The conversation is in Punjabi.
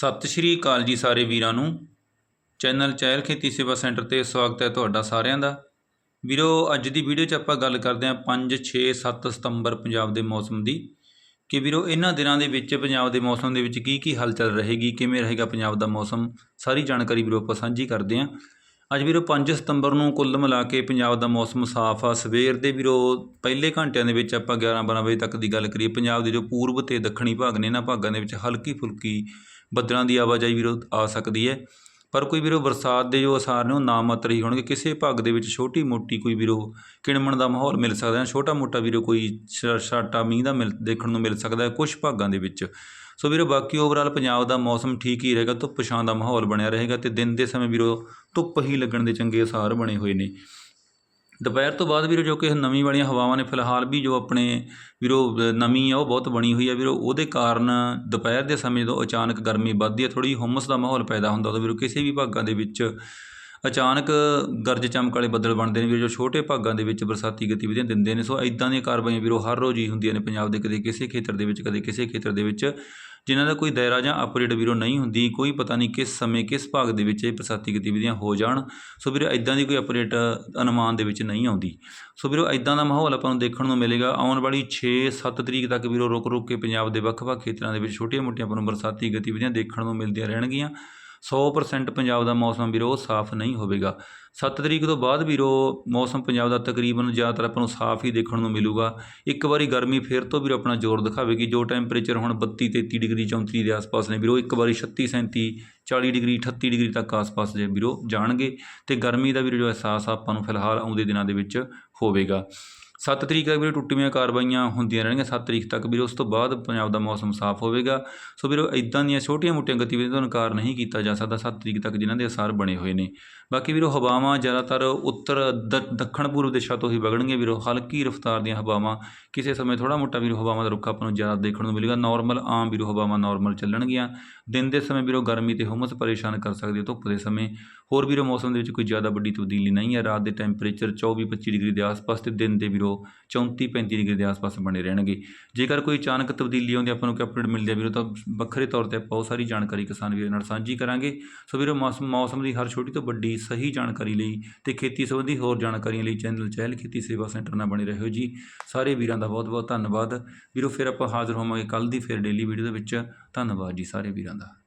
ਸਤਿ ਸ਼੍ਰੀ ਅਕਾਲ ਜੀ ਸਾਰੇ ਵੀਰਾਂ ਨੂੰ। ਚੈਨਲ ਚਹਿਲ ਖੇਤੀ ਸੇਵਾ ਸੈਂਟਰ ਤੇ ਸਵਾਗਤ ਹੈ ਤੁਹਾਡਾ ਸਾਰਿਆਂ ਦਾ। ਵੀਰੋ, ਅੱਜ ਦੀ ਵੀਡੀਓ 'ਚ ਆਪਾਂ ਗੱਲ ਕਰਦੇ ਹਾਂ 5 6 7 ਸਤੰਬਰ ਪੰਜਾਬ ਦੇ ਮੌਸਮ ਦੀ। ਕਿ ਵੀਰੋ, ਇਹਨਾਂ ਦਿਨਾਂ ਦੇ ਵਿੱਚ ਪੰਜਾਬ ਦੇ ਮੌਸਮ ਦੇ ਵਿੱਚ ਕੀ ਕੀ ਹਲਚਲ ਰਹੇਗੀ, ਕਿਵੇਂ ਰਹੇਗਾ ਪੰਜਾਬ ਦਾ ਮੌਸਮ, ਸਾਰੀ ਜਾਣਕਾਰੀ ਵੀਰੋ ਆਪਾਂ ਸਾਂਝੀ ਕਰਦੇ ਹਾਂ। ਅੱਜ ਵੀਰੋ ਪੰਜ ਸਤੰਬਰ ਨੂੰ ਕੁੱਲ ਮਿਲਾ ਕੇ ਪੰਜਾਬ ਦਾ ਮੌਸਮ ਸਾਫ਼ ਆ। ਸਵੇਰ ਦੇ ਵੀਰੋ ਪਹਿਲੇ ਘੰਟਿਆਂ ਦੇ ਵਿੱਚ ਆਪਾਂ 11 12 ਵਜੇ ਤੱਕ ਦੀ ਗੱਲ ਕਰੀਏ, ਪੰਜਾਬ ਦੇ ਜੋ ਪੂਰਬ ਤੇ ਦੱਖਣੀ ਭਾਗ ਨੇ ਇਹਨਾਂ ਭਾਗਾਂ ਦੇ ਵਿੱਚ ਹਲਕੀ ਫੁਲਕੀ ਬੱਦਲਾਂ ਦੀ ਆਵਾਜਾਈ ਵੀਰੋ ਆ ਸਕਦੀ ਹੈ। ਪਰ ਕੋਈ ਵੀਰੋ ਬਰਸਾਤ ਦੇ ਜੋ ਅਸਾਰ ਨੇ ਉਹ ਨਾ ਮਾਤਰ ਹੀ ਹੋਣਗੇ। ਕਿਸੇ ਭਾਗ ਦੇ ਵਿੱਚ ਛੋਟੀ ਮੋਟੀ ਕੋਈ ਵੀਰੋ ਕਿਣਮਣ ਦਾ ਮਾਹੌਲ ਮਿਲ ਸਕਦਾ ਹੈ। ਛੋਟਾ ਮੋਟਾ ਵੀਰੋ ਕੋਈ ਛ- ਛਾਟਾ ਮੀਂਹ ਦਾ ਮਿਲ, ਦੇਖਣ ਨੂੰ ਮਿਲ ਸਕਦਾ ਹੈ ਕੁਝ ਭਾਗਾਂ ਦੇ ਵਿੱਚ। ਸੋ ਵੀਰੋ ਬਾਕੀ ਓਵਰਆਲ ਪੰਜਾਬ ਦਾ ਮੌਸਮ ਠੀਕ ਹੀ ਰਹੇਗਾ ਧੁੱਪ ਛਾਂ ਦਾ ਮਾਹੌਲ ਬਣਿਆ ਰਹੇਗਾ ਤੇ ਦਿਨ ਦੇ ਸਮੇਂ ਵੀਰੋ ਧੁੱਪ ਹੀ ਲੱਗਣ ਦੇ ਚੰਗੇ ਅਸਾਰ ਬਣੇ ਹੋਏ ਨੇ। ਦੁਪਹਿਰ ਤੋਂ ਬਾਅਦ ਵੀਰੋ ਜੋ ਕਿ ਨਮੀ ਵਾਲੀਆਂ ਹਵਾਵਾਂ ਨੇ ਫਿਲਹਾਲ ਵੀ ਜੋ ਆਪਣੇ ਵੀਰੋ ਅ, ਨਮੀ ਆ ਉਹ ਬਹੁਤ ਬਣੀ ਹੋਈ ਆ ਵੀਰੋ। ਉਹਦੇ ਕਾਰਨ ਦੁਪਹਿਰ ਦੇ ਸਮੇਂ ਜਦੋਂ ਅਚਾਨਕ ਗਰਮੀ ਵੱਧਦੀ ਹੈ ਥੋੜੀ ਹੁਮਸ ਦਾ ਮਾਹੌਲ ਪੈਦਾ ਹੁੰਦਾ ਉਦੋਂ ਵੀਰੋ ਕਿਸੇ ਵੀ ਭਾਗਾਂ ਦੇ ਵਿੱਚ ਅਚਾਨਕ ਗਰਜ ਚਮਕ ਵਾਲੇ ਬੱਦਲ ਬਣਦੇ ਨੇ ਵੀਰੋ ਜੋ ਛੋਟੇ ਭਾਗਾਂ ਦੇ ਵਿੱਚ ਬਰਸਾਤੀ ਗਤੀਵਿਧੀਆਂ ਦਿੰਦੇ ਨੇ। ਸੋ ਇਦਾਂ ਦੀਆਂ ਕਾਰਵਾਈਆਂ ਵੀਰੋ ਹਰ ਰੋਜ਼ ਹੀ ਹੁੰਦੀਆਂ ਨੇ ਪੰਜਾਬ ਦੇ ਕਦੇ ਕਿਸੇ ਖੇਤਰ ਦੇ ਵਿੱਚ ਕਦੇ ਕਿਸੇ ਖੇਤਰ ਦੇ ਵਿੱਚ। ਜਿਨ੍ਹਾਂ ਦਾ ਕੋਈ ਦਾਇਰਾ ਜਾਂ ਅਪਡੇਟ ਵੀਰੋ ਨਹੀਂ ਹੁੰਦੀ, ਕੋਈ ਪਤਾ ਨਹੀਂ ਕਿਸ ਸਮੇਂ ਕਿਸ ਭਾਗ ਦੇ ਵਿੱਚ ਇਹ ਬਰਸਾਤੀ ਗਤੀਵਿਧੀਆਂ ਹੋ ਜਾਣ। ਸੋ ਵੀਰੋ ਇਦਾਂ ਦੀ ਕੋਈ ਅਪਡੇਟ ਅਨੁਮਾਨ ਦੇ ਵਿੱਚ ਨਹੀਂ ਆਉਂਦੀ। ਸੋ ਵੀਰੋ ਇਦਾਂ ਦਾ ਮਾਹੌਲ ਆਪਾਂ ਨੂੰ ਦੇਖਣ ਨੂੰ ਮਿਲੇਗਾ। ਆਉਣ ਵਾਲੀ 6-7 ਤਰੀਕ ਤੱਕ ਵੀਰੋ ਰੁਕ ਰੁਕ ਕੇ ਪੰਜਾਬ ਦੇ ਵੱਖ-ਵੱਖ ਖੇਤਰਾਂ ਦੇ ਵਿੱਚ ਛੋਟੀਆਂ-ਮੋਟੀਆਂ ਆਪਾਂ ਨੂੰ ਬਰਸਾਤੀ ਗਤੀਵਿਧੀਆਂ ਦੇਖਣ ਨੂੰ ਮਿਲਦੀਆਂ ਰਹਿਣਗੀਆਂ। 100% ਪੰਜਾਬ ਦਾ ਮੌਸਮ ਵੀਰੋ ਸਾਫ਼ ਨਹੀਂ ਹੋਵੇਗਾ। 7 ਤਰੀਕ ਤੋਂ ਬਾਅਦ ਵੀਰੋ ਮੌਸਮ ਪੰਜਾਬ ਦਾ ਤਕਰੀਬਨ ਜ਼ਿਆਦਾਤਰ ਆਪਾਂ ਨੂੰ ਸਾਫ਼ ਹੀ ਦੇਖਣ ਨੂੰ ਮਿਲੂਗਾ। ਇੱਕ ਵਾਰੀ ਗਰਮੀ ਫਿਰ ਤੋਂ ਵੀਰੋ ਆਪਣਾ ਜ਼ੋਰ ਦਿਖਾਵੇਗੀ। ਜੋ ਟੈਂਪਰੇਚਰ ਹੁਣ 32 33 ਡਿਗਰੀ 34 ਦੇ ਆਸ-ਪਾਸ ਨੇ ਵੀਰੋ, ਇੱਕ ਵਾਰੀ 36 37 40 ਡਿਗਰੀ 38 ਡਿਗਰੀ ਤੱਕ ਆਸ-ਪਾਸ ਜੇ ਵੀਰੋ ਜਾਣਗੇ ਤੇ ਗਰਮੀ ਦਾ ਵੀਰੋ ਜੋ ਅਹਿਸਾਸ ਆ ਆਪਾਂ ਨੂੰ ਫਿਲਹਾਲ ਆਉਂਦੇ ਦਿਨਾਂ ਦੇ ਵਿੱਚ ਹੋਵੇਗਾ। 7 ਤਰੀਕ ਤੱਕ ਵੀਰੋ ਟੁੱਟੀਆਂ ਕਾਰਵਾਈਆਂ ਹੁੰਦੀਆਂ ਰਹਿਣਗੀਆਂ 7 ਤਰੀਕ ਤੱਕ ਵੀਰੋ ਉਸ ਤੋਂ ਬਾਅਦ ਪੰਜਾਬ ਦਾ ਮੌਸਮ ਸਾਫ਼ ਹੋਵੇਗਾ। ਸੋ ਵੀਰੋ ਇਦਾਂ ਦੀਆਂ ਛੋਟੀਆਂ-ਮੋਟੀਆਂ ਗਤੀਵਿਧੀਆਂ ਤੋਂ ਇਨਕਾਰ ਨਹੀਂ ਕੀਤਾ ਜਾ ਸਕਦਾ 7 ਤਰੀਕ ਤੱਕ ਜਿਨ੍ਹਾਂ ਦੇ ਅਸਾਰ ਬਣੇ ਹੋਏ ਨੇ। ਬਾਕੀ ਵੀਰੋ, ਹਵਾਵਾਂ ਜ਼ਿਆਦਾਤਰ ਉੱਤਰ, ਦ- ਦੱਖਣ ਪੂਰਬ ਦਿਸ਼ਾ ਤੋਂ ਹੀ ਵਗਣਗੀਆਂ ਵੀਰੋ। ਹਲਕੀ ਰਫ਼ਤਾਰ ਦੀਆਂ ਹਵਾਵਾਂ, ਕਿਸੇ ਸਮੇਂ ਥੋੜਾ ਮੋਟਾ ਵੀਰੋ ਹਵਾਵਾਂ ਦਾ ਰੁੱਖ ਆਪਾਂ ਨੂੰ ਜ਼ਿਆਦਾ ਦੇਖਣ ਨੂੰ ਮਿਲੇਗਾ। ਨਾਰਮਲ ਆਮ ਵੀਰੋ ਹਵਾਵਾਂ ਨਾਰਮਲ ਚੱਲਣਗੀਆਂ। ਦਿਨ ਦੇ ਸਮੇਂ ਵੀਰੋ ਗਰਮੀ ਤੇ ਹੁਮਸ ਪਰੇਸ਼ਾਨ ਕਰ ਸਕਦੀ ਹੈ ਧੁੱਪ ਦੇ ਸਮੇਂ। ਹੋਰ ਵੀਰੋ, ਮੌਸਮ ਦੇ ਵਿੱਚ ਕੋਈ ਜ਼ਿਆਦਾ ਵੱਡੀ ਤਬਦੀਲੀ ਨਹੀਂ ਹੈ। ਰਾਤ ਦੇ ਟੈਂਪਰੇਚਰ 24-25 ਡਿਗਰੀ ਦੇ ਆਸ-ਪਾਸ ਤੇ ਦਿਨ ਦੇ ਵੀਰੋ 34-35 ਡਿਗਰੀ ਦੇ ਆਸ-ਪਾਸ ਬਣੇ ਰਹਿਣਗੇ। ਜੇਕਰ ਕੋਈ ਅਚਾਨਕ ਤਬਦੀਲੀ ਆਉਂਦੀ, ਆਪਾਂ ਨੂੰ ਕਿ ਅਪਡੇਟ ਮਿਲਦੀ ਹੈ ਵੀਰੋ, ਤਾਂ ਵੱਖਰੇ ਤੌਰ ਤੇ ਆਪਾਂ ਬਹੁਤ ਸਾਰੀ ਜਾਣਕਾਰੀ ਕਿਸਾਨ ਵੀਰਾਂ ਨਾਲ ਸਾਂਝੀ ਕਰਾਂਗੇ। ਸੋ ਵੀਰੋ ਮੌਸਮ ਮੌਸਮ ਦੀ ਹਰ ਛੋਟੀ ਤੋਂ ਵੱਡੀ ਸਹੀ ਜਾਣਕਾਰੀ ਲਈ ਤੇ ਖੇਤੀ ਸੰਬੰਧੀ ਹੋਰ ਜਾਣਕਾਰੀਆਂ ਲਈ ਚੈਨਲ ਚਹਿਲ ਖੇਤੀ ਸੇਵਾ ਸੈਂਟਰ ਨਾਲ ਬਣੇ ਰਹੋ ਜੀ। ਸਾਰੇ ਵੀਰਾਂ ਦਾ ਬਹੁਤ ਬਹੁਤ ਧੰਨਵਾਦ। ਵੀਰੋ, ਫਿਰ ਆਪਾਂ ਹਾਜ਼ਰ ਹੋਵਾਂਗੇ ਕੱਲ ਦੀ ਫਿਰ ਡੇਲੀ ਵੀਡੀਓ ਦੇ ਵਿੱਚ। ਧੰਨਵਾਦ ਜੀ ਸਾਰੇ ਵੀਰਾਂ ਦਾ।